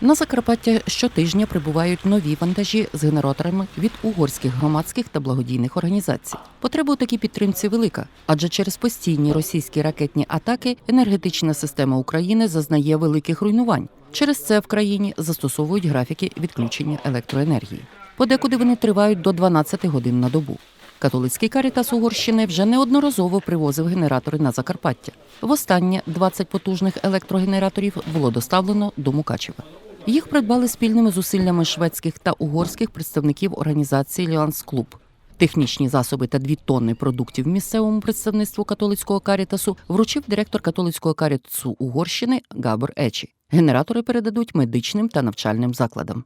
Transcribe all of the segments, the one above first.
На Закарпаття щотижня прибувають нові вантажі з генераторами від угорських громадських та благодійних організацій. Потреба у такій підтримці велика, адже через постійні російські ракетні атаки енергетична система України зазнає великих руйнувань. Через це в країні застосовують графіки відключення електроенергії. Подекуди вони тривають до 12 годин на добу. Католицький карітас Угорщини вже неодноразово привозив генератори на Закарпаття. Востаннє 20 потужних електрогенераторів було доставлено до Мукачева. Їх придбали спільними зусиллями шведських та угорських представників організації Ліанс Клуб. Технічні засоби та дві тонни продуктів місцевому представництву католицького карітасу вручив директор католицького карітасу Угорщини Габор Ечі. Генератори передадуть медичним та навчальним закладам.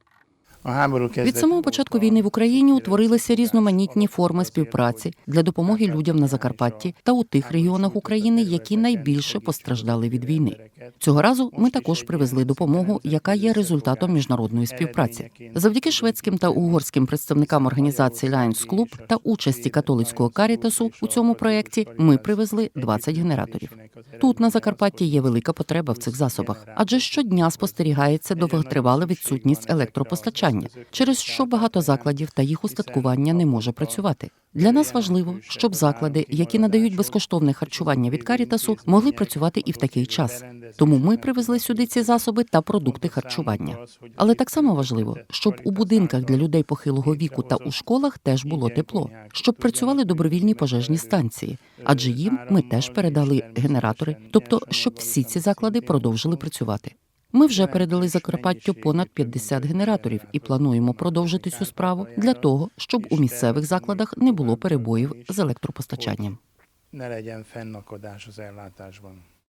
Від самого початку війни в Україні утворилися різноманітні форми співпраці для допомоги людям на Закарпатті та у тих регіонах України, які найбільше постраждали від війни. Цього разу ми також привезли допомогу, яка є результатом міжнародної співпраці. Завдяки шведським та угорським представникам організації Lions Club та участі католицького карітасу у цьому проєкті ми привезли 20 генераторів. Тут на Закарпатті є велика потреба в цих засобах, адже щодня спостерігається довготривала відсутність електропостачання, через що багато закладів та їх устаткування не може працювати. Для нас важливо, щоб заклади, які надають безкоштовне харчування від Карітасу, могли працювати і в такий час. Тому ми привезли сюди ці засоби та продукти харчування. Але так само важливо, щоб у будинках для людей похилого віку та у школах теж було тепло, щоб працювали добровільні пожежні станції, адже їм ми теж передали генератори, тобто щоб всі ці заклади продовжили працювати. Ми вже передали Закарпаттю понад 50 генераторів і плануємо продовжити цю справу для того, щоб у місцевих закладах не було перебоїв з електропостачанням.